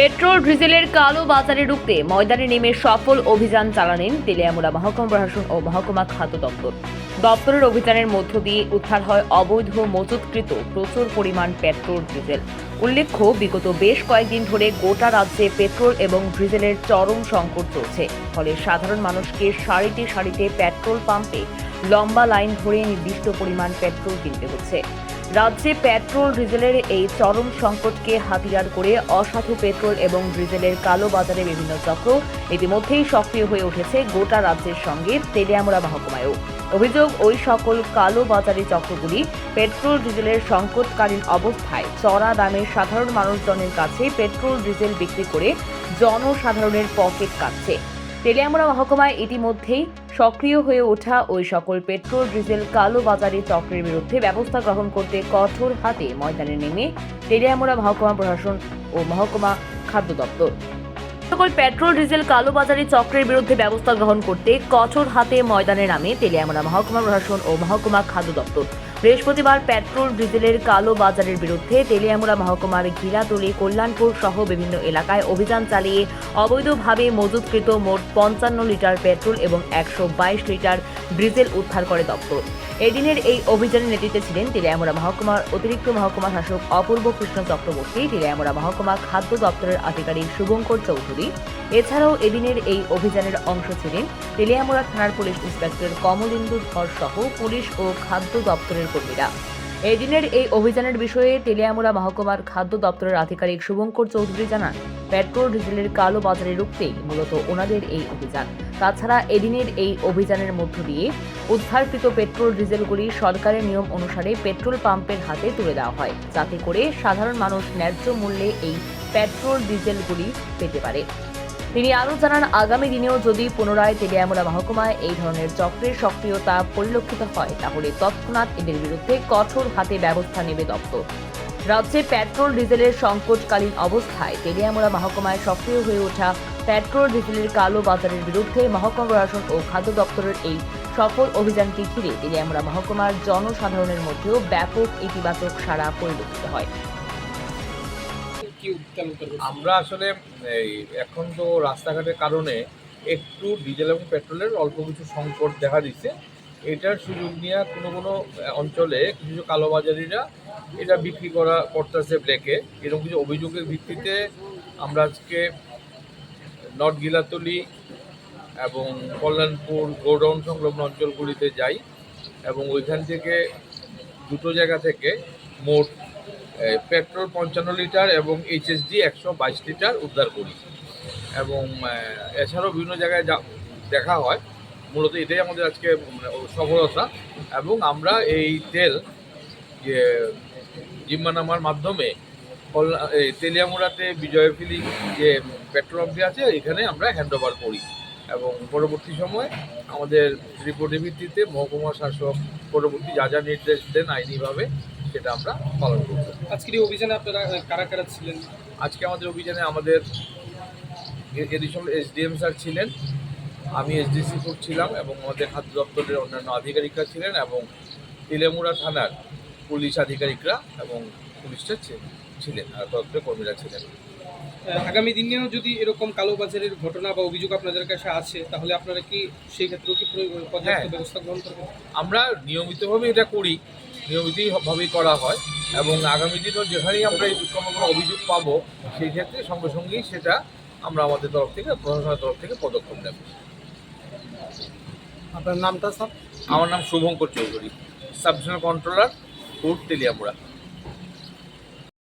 Petrol, ডিজেলের কালো বাজারে রুখতে ময়দানে নেমে সফল অভিযান চালালেন তেলিয়ামুড়া মহকুমা প্রশাসন ও মহকুমা খাদ্য দপ্তর। দপ্তরের অভিযানের মধ্য দিয়ে উদ্ধার হয় অবৈধ মজুতকৃত প্রচুর পরিমাণ পেট্রোল, ডিজেল। উল্লেখ্য, বিগত বেশ কয়েকদিন ধরে গোটা রাজ্যে পেট্রোল এবং ডিজেলের চরম সংকট চলছে। ফলে সাধারণ মানুষকে সারিতে সারিতে পেট্রোল পাম্পে লম্বা লাইন ধরে নির্দিষ্ট পরিমাণ পেট্রোল কিনতে হচ্ছে। রাজ্যে পেট্রোল, ডিজেলের এই চরম সংকটকে হাতিয়ার করে অসাধু পেট্রোল এবং ডিজেলের কালো বাজারে বিভিন্ন চক্র ইতিমধ্যেই সক্রিয় হয়ে উঠেছে গোটা রাজ্যের সঙ্গে তেলিয়ামুড়া মহকুমায়ও। অভিযোগ, ওই সকল কালো বাজারি চক্রগুলি পেট্রোল, ডিজেলের সংকটকালীন অবস্থায় চড়া দামে সাধারণ মানুষজনের কাছে পেট্রোল, ডিজেল বিক্রি করে জনসাধারণের পকেট কাটছে। তেলিয়ামুড়া মহকুমায় ইতিমধ্যেই সক্রিয় হয়ে ওঠা ওই সকল পেট্রোল, ডিজেল, কালো বাজারি চক্রের বিরুদ্ধে ব্যবস্থা গ্রহণ করতে কঠোর হাতে ময়দানে নেমে তেলিয়ামোড়া মহকুমা প্রশাসন ও মহকুমা খাদ্য দপ্তর। সকল পেট্রোল, ডিজেল কালোবাজারি চক্রের বিরুদ্ধে ব্যবস্থা গ্রহণ করতে কঠোর হাতে ময়দানে নামে তেলিয়ামোড়া মহকুমা প্রশাসন ও মহকুমা খাদ্য দপ্তর। বৃহস্পতিবার পেট্রোল, ডিজেলের কালো বাজারের বিরুদ্ধে তেলিয়ামুড়া মহকুমার ঘিরাতলি, কল্যাণপুর সহ বিভিন্ন এলাকায় অভিযান চালিয়ে অবৈধভাবে মজুতকৃত মোট পঞ্চান্ন লিটার পেট্রোল এবং একশো বাইশ লিটার ডিজেল উদ্ধার করে দপ্তর। এদিনের এই অভিযানের নেতৃত্বে ছিলেন তেলিয়ামুড়া মহকুমার অতিরিক্ত মহকুমা শাসক অপূর্ব কৃষ্ণ চক্রবর্তী তেলিয়ামুড়া মহকুমা খাদ্য দপ্তরের আধিকারিক শুভঙ্কর চৌধুরী। এছাড়াও এদিনের এই অভিযানের অংশ ছিলেন তেলিয়ামুড়া থানার পুলিশ ইন্সপেক্টর কমলিন্দু ধর সহ পুলিশ ও খাদ্য দপ্তরের কর্মীরা। এদিনের এই অভিযানের বিষয়ে তেলিয়ামুড়া মহকুমার খাদ্য দপ্তরের আধিকারিক শুভঙ্কর চৌধুরী জানান। পেট্রোল, ডিজেলের কালো বাজারে রুখতেই মূলত ওনাদের এই অভিযান। তাছাড়া এদিনের এই অভিযানের মধ্য দিয়ে উদ্ধারকৃত পেট্রোল, ডিজেলগুলি সরকারের নিয়ম অনুসারে পেট্রোল পাম্পের হাতে তুলে দেওয়া হয়, যাতে করে সাধারণ মানুষ ন্যায্য মূল্যে এই পেট্রোল, ডিজেলগুলি পেতে পারে। তিনি আরও জানান, আগামী দিনেও যদি পুনরায় তেলিয়ামুড়া মহকুমায় এই ধরনের চক্রের সক্রিয়তা পরিলক্ষিত হয়, তাহলে তৎক্ষণাৎ এদের বিরুদ্ধে কঠোর হাতে ব্যবস্থা নেবে দপ্তর। রাজ্যে পেট্রোল ডিজেলের সংকটকালীন অবস্থায় তেলিয়ামুড়া মহকুমায় সক্রিয় হয়ে ওঠা পেট্রোল ডিজেলের কালো বাজারের বিরুদ্ধে মহকুমা প্রশাসন ও খাদ্য দপ্তরের এই সফল অভিযানটি ঘিরে তেলিয়ামুড়া মহকুমার জনসাধারণের মধ্যেও ব্যাপক ইতিবাচক সাড়া পরিলক্ষিত হয়। আমরা আসলে এই এখন তো রাস্তাঘাটের কারণে একটু ডিজেল এবং পেট্রোলের অল্প কিছু সংকট দেখা দিচ্ছে। এটার সুযোগ নিয়ে কোনো কোনো অঞ্চলে কিছু কালোবাজারিরা এটা বিক্রি করা করতেছে ব্ল্যাকে এরকম কিছু অভিযোগের ভিত্তিতে আমরা আজকে নর্থ গিলাতলি এবং কল্যাণপুর গোডাউন সংলগ্ন অঞ্চলগুলিতে যাই এবং ওইখান থেকে দুটো জায়গা থেকে মোট পেট্রোল পঞ্চান্ন লিটার এবং এইচএসডি একশো বাইশ লিটার উদ্ধার করি। এবং এছাড়াও বিভিন্ন জায়গায় দেখা হয় মূলত এটাই আমাদের আজকে মানে সফলতা। এবং আমরা এই তেল যে জিম্মানামার মাধ্যমে তেলিয়ামুড়াতে বিজয় ফিলিং যে পেট্রোল পাম্পটি আছে এখানে আমরা হ্যান্ড ওভার করি। এবং পরবর্তী সময়ে আমাদের রিপোর্টের ভিত্তিতে মহকুমা শাসক পরবর্তী যা যা নির্দেশ দেন আইনিভাবে সেটা আমরা পালন করব। আজকের এই অভিযানে আপনারা কারা কারা ছিলেন? আজকে আমাদের অভিযানে আমাদের এডিশনাল এসডিএম স্যার ছিলেন। আমি এসডিসি কোর্ট ছিলাম এবং আমাদের খাদ্য দপ্তরের অন্যান্য আধিকারিকরা ছিলেন এবং তিলেমুড়া থানার পুলিশ আধিকারিকরা এবং পুলিশটা ছিলেন আর দপ্তরের কর্মীরা ছিলেন। আগামী দিনেও যদি এরকম কালোবাজারের ঘটনা বা অভিযোগ আপনাদের কাছে আছে তাহলে আপনারা কি সেই ক্ষেত্রেও কি হ্যাঁ। ব্যবস্থা গ্রহণ করবেন? আমরা নিয়মিতভাবে এটা করি নিয়মিতভাবেই করা হয় এবং আগামী দিনেও যেখানেই আমরা এই কোনো অভিযোগ পাবো সেই ক্ষেত্রে সঙ্গে সঙ্গেই সেটা আমরা আমাদের তরফ থেকে প্রশাসনের তরফ থেকে পদক্ষেপ নেব। আপনার নামটা স্যার? আমার নাম Shubhankar Chowdhury subzonal controller food Teliamura